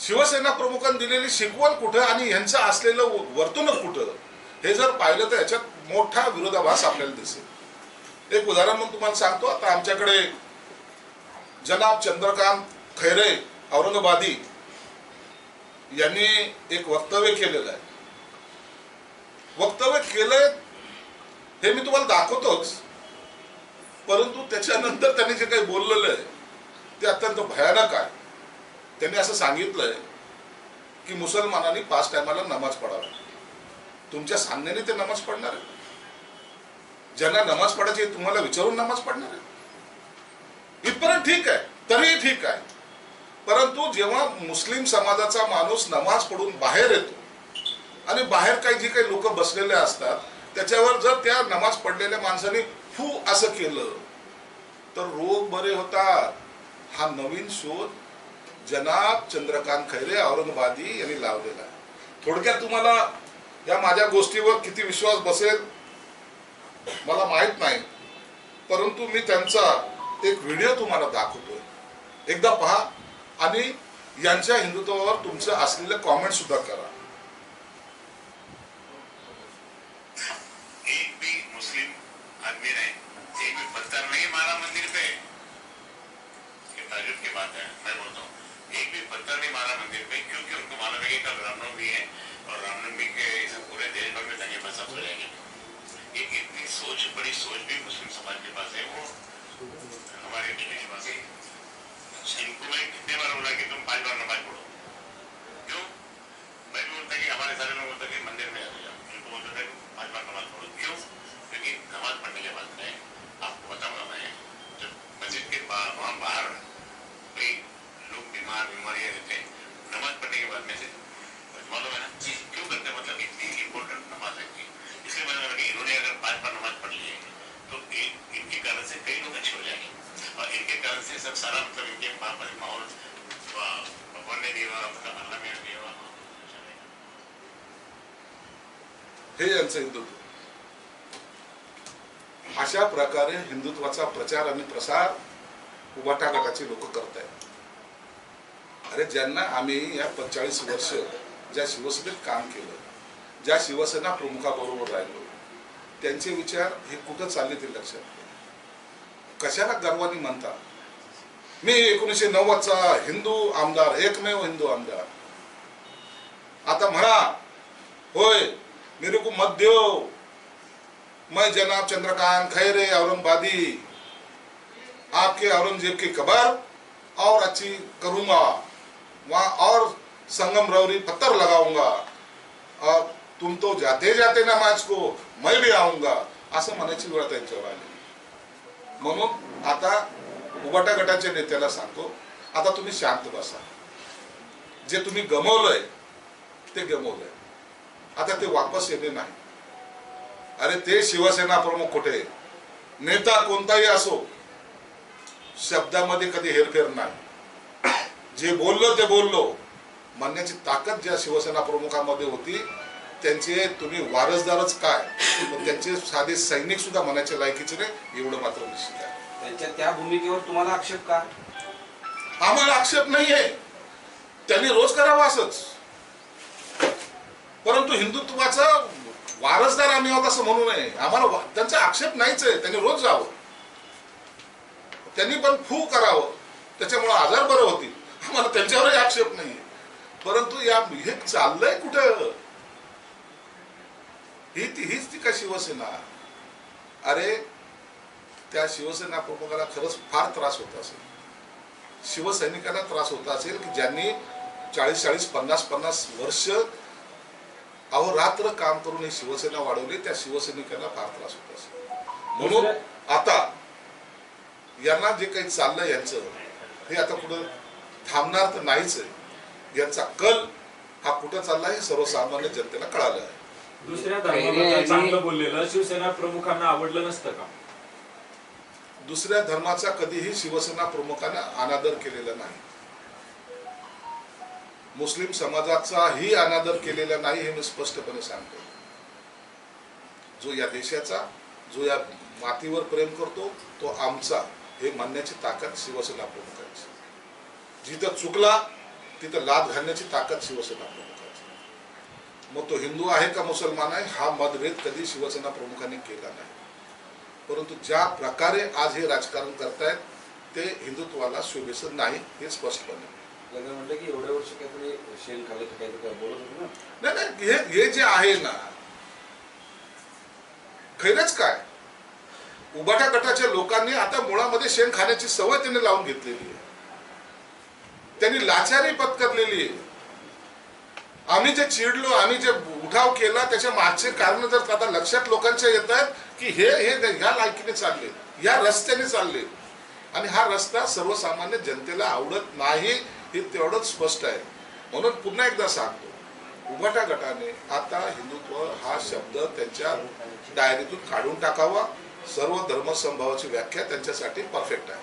शिवसेना प्रमुखांनी दिलेली शिकवण कुठं आणि यांचं असलेलं वर्तणूक कुठं? हे जर पाहिलं तर याच्यात मोठा विरोधाभास आपल्याला दिसेल. एक उदाहरण म्हणून तुम्हाला सांगतो. आता आमच्याकडे जनाब चंद्रकांत खैरे औरंगाबादी यांनी एक वक्तव्य केलेलं आहे. वक्तव्य केलंय हे मी तुम्हाला दाखवतोच. परंतु त्याच्यानंतर त्यांनी जे काही बोललेलं आहे ते अत्यंत भयानक आहे. त्यांनी असं सांगितलंय की मुसलमानांनी पाच टायमाला नमाज पडावा तुमच्या सांगण्याने ते नमाज पडणार आहे ज्यांना नमाज पडायची तुम्हाला विचारून नमाज पडणार आहे इथपर्यंत ठीक आहे तरीही ठीक आहे. परंतु जेव्हा मुस्लिम समाजाचा माणूस नमाज पडून बाहेर येतो आणि बाहेर काही जी काही लोक बसलेले असतात त्याच्यावर जर त्या नमाज पडलेल्या माणसाने फू असं केलं तर रोग बरे होतात. हा नवीन शोध जनाब चंद्रकांत खैरे औरंगाबादी यांनी लावलेला आहे. थोडक्यात तुम्हाला या माझ्या गोष्टीवर किती विश्वास बसेल मला माहीत नाही. परंतु मी त्यांचा एक व्हिडिओ तुम्हाला दाखवतोय. एकदा पहा आणि यांच्या हिंदुत्वावर तुमचं असलेलं कॉमेंट सुद्धा करा. सोच भी मुस्लिम समाज के पास है वो हमारे के पास है इनको मैं कितने बार बोला कि तुम पांच बार नमाज पढ़ो क्यों मैं भी बोलता कि हमारे सारे लोग बोलते कि मंदिर में आ जाओ इनको बोलता था कि पांच बार नमाज पढ़ो क्यों क्योंकि नमाज पढ़ने के बाद में आपको बताऊंगा मैं जब मस्जिद के बाहर वहाँ बाहर कोई लोग बीमार बीमारियाँ रहते हैं नमाज पढ़ने के बाद में से मालूम है ना क्यों करते हैं मतलब इतनी इम्पोर्टेंट नमाज है कि इसलिए मैंने बोला कि इन्होंने अगर पांच बार नमाज पढ़ ली है तो इन- इनके कारण से कई लोग अच्छे हो जाएंगे और इनके कारण से सब सारा मतलब इनके वहाँ पर माहौल आ, भगवान ने दिया मतलब हे यांचं हिंदुत्व. अशा प्रकारे हिंदुत्वाचा प्रचार आणि प्रसार वाटाघाटाचे लोक करत आहेत अरे ज्यांना आम्ही या पंचाळीस वर्ष ज्या शिवसेनेत काम केलं ज्या शिवसेना प्रमुखाबरोबर राहिलो त्यांचे विचार हे कुठं चालले ते लक्षात कशाला गर्वानी म्हणतात मी एकोणीसशे नव्वदचा हिंदू आमदार एकमेव हिंदू आमदार. आता म्हणा होय मेरे को मत दो मैं जनाब चंद्रकांत खैरे औरंगाबादी. आपके औरंगजेब की कबर और अच्छी करूंगा. वहां और संगम रवरी पत्थर लगाऊंगा. और तुम तो जाते जाते नमाज को मैं भी आऊंगा. असं म्हणायची वेळ त्यांच्यावर आली. म्हणून आता उबाटा गटाच्या नेत्याला सांगतो आता तुम्ही शांत बसा. जे तुम्ही गमवलंय ते गमवलंय. आता ते वापस येणे नाही. अरे ते शिवसेना प्रमुख कुठे? नेता कोणताही असो शब्दामध्ये कधी हेरफेर नाही. जे बोललो ते बोललो. म्हणण्याची ताकद ज्या शिवसेना प्रमुखांमध्ये होती त्यांचे तुम्ही वारसदारच काय? त्यांचे साधे सैनिक सुद्धा म्हणायचे लायकीचे नाही एवढं मात्र निश्चित आहे. त्यांच्या त्या भूमिकेवर तुम्हाला आक्षेप का? आम्हाला आक्षेप नाहीये. त्यांनी रोज करावं असंच. परंतु हिंदुत्वाचा वारसदार आम्ही आहोत असं म्हणू नये. आम्हाला त्यांचा आक्षेप नाहीच आहे त्यांनी रोज जावं. त्यांनी पण फू करावं. त्याच्यामुळे आजार बरं होतील. आम्हाला त्यांच्यावरही आक्षेप नाहीये. परंतु या हे चाललंय कुठं? ही ती हीच ती का शिवसेना? अरे त्या शिवसेना प्रमुखाला खरंच फार त्रास होत असेल. शिवसैनिकांना त्रास होत असेल की ज्यांनी चाळीस चाळीस पन्नास पन्नास वर्ष अहोरात्र काम करून ही शिवसेना वाढवली त्या शिवसैनिकांना फार त्रास होत असेल. म्हणून आता यांना जे काही चाललंय यांचं हे आता कुठं थांबणार तर नाहीच आहे. यांचा कल हा कुठं चालला हे सर्वसामान्य जनतेला कळालं आहे. दुसऱ्या धर्माबद्दल चांगलं बोललेलं शिवसेना प्रमुखांना आवडलं नसतं का? दुसऱ्या धर्माचा कधीही शिवसेना प्रमुखाने अनादर केलेला नाही. मुस्लिम समाजाचाही अनादर केलेला नाही हे मी स्पष्टपणे सांगतो. जो या देशाचा जो या मातीवर प्रेम करतो तो आमचा हे म्हणण्याची ताकद शिवसेना प्रमुखांची. जिथं चुकला तिथं लाद घालण्याची ताकद शिवसेना प्रमुखांची. मग तो हिंदू आहे का मुसलमान आहे हा मतभेद कधी शिवसेना प्रमुखांनी केला नाही. परंतु ज्या प्रकारे आज हे राजकारण करतायत ते हिंदुत्वाला शोभेचं नाही हे स्पष्टपणे. म्हटलं की एवढ्या वर्ष काहीतरी शेण खाल्लं की काहीतरी बोलत होते ना. नाही नाही हे हे जे आहे ना खैरच काय? उबाटा गटाच्या लोकांनी आता मुळामध्ये शेण खाण्याची सवय त्यांनी लावून घेतलेली आहे. त्यांनी लाचारी पत्करलेली आहे. आम्ही जे चिडलो आम्ही जे उठाव केला त्याच्या मागचे कारण जर आता लक्षात लोकांच्या येत आहेत की हे हे ह्या लायकीने चालले या रस्त्याने चालले आणि हा रस्ता सर्वसामान्य जनतेला आवडत नाही हे तेवढंच स्पष्ट आहे. म्हणून पुन्हा एकदा सांगतो उभाटा गटाने आता हिंदुत्व हा शब्द त्यांच्या डायरीतून काढून टाकावा. सर्व धर्मसंभावाची व्याख्या त्यांच्यासाठी परफेक्ट आहे.